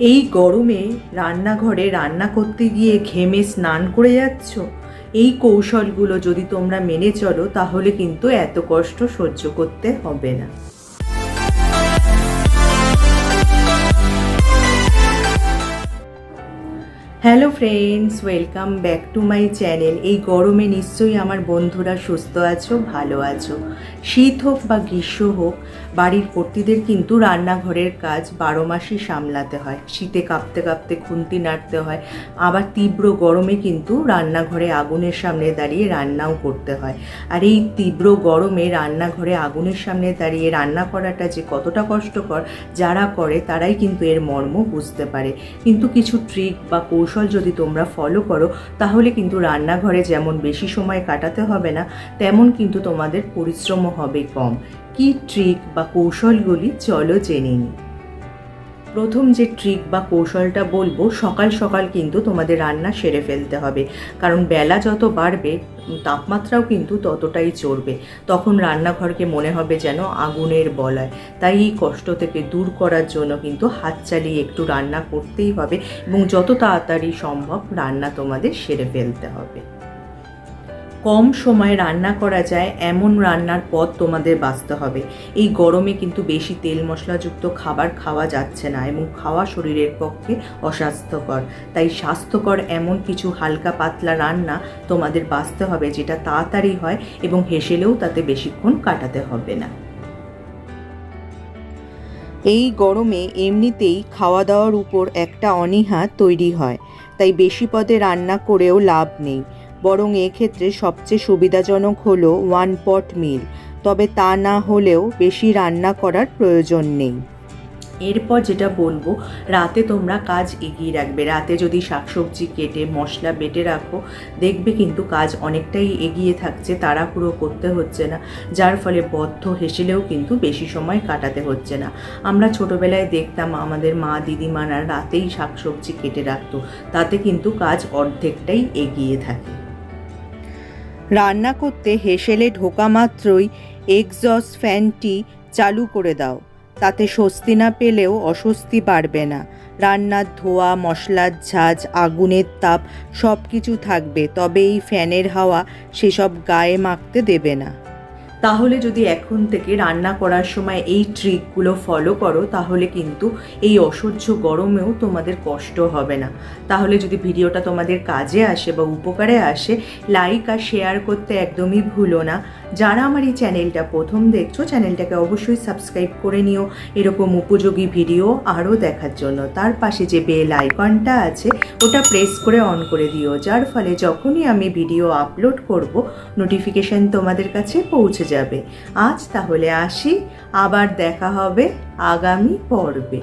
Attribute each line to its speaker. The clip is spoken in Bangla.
Speaker 1: এই গরমে রান্নাঘরে রান্না করতে গিয়ে ঘেমে স্নান করে যাচ্ছ? এই কৌশলগুলো যদি তোমরা মেনে চলো, তাহলে কিন্তু এত কষ্ট সহ্য করতে হবে না। Hello friends welcome back to my channel এই গরমে নিশ্চয়ই আমার বন্ধুরা সুস্থ আছো, ভালো আছো। শীত হোক বা গ্রীষ্ম হোক, বাড়ির কর্তীদের কিন্তু রান্নাঘরের কাজ বারো মাসই সামলাতে হয়। শীতে কাঁপতে কাঁপতে খুন্তি নাড়তে হয়। আবার তীব্র গরমে কিন্তু রান্নাঘরে আগুনের সামনে দাঁড়িয়ে রান্নাও করতে হয়। আর এই তীব্র গরমে রান্নাঘরে আগুনের সামনে দাঁড়িয়ে রান্না করাটা যে কতটা কষ্টকর, যারা করে তারাই কিন্তু এর মর্ম বুঝতে পারে। কিন্তু কিছু ট্রিক বা কৌশল যদি তোমরা ফলো করো, তাহলে কিন্তু রান্নাঘরে যেমন বেশি সময় কাটাতে হবে না, তেমন কিন্তু তোমাদের পরিশ্রমও হবে কম। কি ট্রিক বা কৌশলগুলি চলো জেনে নিই। প্রথম যে ট্রিক বা কৌশলটা বলব, সকাল সকাল কিন্তু তোমাদের রান্না সেরে ফেলতে হবে। কারণ বেলা যত বাড়বে, তাপমাত্রাও কিন্তু ততটাই চড়বে। তখন রান্নাঘরকে মনে হবে যেন আগুনের বলয়। তাই এই কষ্ট থেকে দূর করার জন্য কিন্তু হাত চালিয়ে একটু রান্না করতেই হবে এবং যত তাড়াতাড়ি সম্ভব রান্না তোমাদের সেরে ফেলতে হবে। কম সময়ে রান্না করা যায়, এমন রান্নার পথ তোমাদের বাঁচতে হবে। এই গরমে কিন্তু বেশি তেল মশলাযুক্ত খাবার খাওয়া যাচ্ছে না এবং খাওয়া শরীরের পক্ষে অস্বাস্থ্যকর। তাই স্বাস্থ্যকর এমন কিছু হালকা পাতলা রান্না তোমাদের বাঁচতে হবে যেটা তাড়াতাড়ি হয় এবং হেসেলেও তাতে বেশিক্ষণ কাটাতে হবে না। এই গরমে এমনিতেই খাওয়া দাওয়ার উপর একটা অনীহা তৈরি হয়। তাই বেশি পদে রান্না করেও লাভ নেই। বরং এক্ষেত্রে সবচেয়ে সুবিধাজনক হলো ওয়ান পট মিল তবে তা না হলেও বেশি রান্না করার প্রয়োজন নেই। এরপর যেটা বলব, রাতে তোমরা কাজ এগিয়ে রাখবে। রাতে যদি শাকসবজি কেটে, মশলা বেটে রাখো, দেখবে কিন্তু কাজ অনেকটাই এগিয়ে থাকছে, তাড়াহুড়ো করতে হচ্ছে না, যার ফলে বদ্ধ হেসেলেও কিন্তু বেশি সময় কাটাতে হচ্ছে না। আমরা ছোটোবেলায় দেখতাম, আমাদের মা, দিদিমারা রাতেই শাকসবজি কেটে রাখতো, তাতে কিন্তু কাজ অর্ধেকটাই এগিয়ে থাকে। রান্না করতে হেসেলে ঢোকা মাত্রই এক্সস্ট ফ্যানটি চালু করে দাও। তাতে স্বস্তি না পেলেও অস্বস্তি বাড়বে না। রান্নার ধোয়া, মশলার ঝাঁজ, আগুনের তাপ সব কিছু থাকবে, তবে এই ফ্যানের হাওয়া সেসব গায়ে মাখতে দেবে না। তাহলে যদি এখন থেকে রান্না করার সময় এই ট্রিকগুলো ফলো করো, তাহলে কিন্তু এই অসহ্য গরমেও তোমাদের কষ্ট হবে না। তাহলে যদি ভিডিওটা তোমাদের কাজে আসে বা উপকারে আসে লাইক আর শেয়ার করতে একদমই ভুলো না। যারা আমার এই চ্যানেলটা প্রথম দেখছ চ্যানেলটাকে অবশ্যই সাবস্ক্রাইব করে নিও। এরকম উপযোগী ভিডিও আরও দেখার জন্য। তার পাশে যে বেল আইকনটা আছে, ওটা প্রেস করে অন করে দিও। যার ফলে যখনই আমি ভিডিও আপলোড করব নোটিফিকেশন তোমাদের কাছে পৌঁছে যাবে। আজ তাহলে আসি আবার দেখা হবে আগামী পর্বে।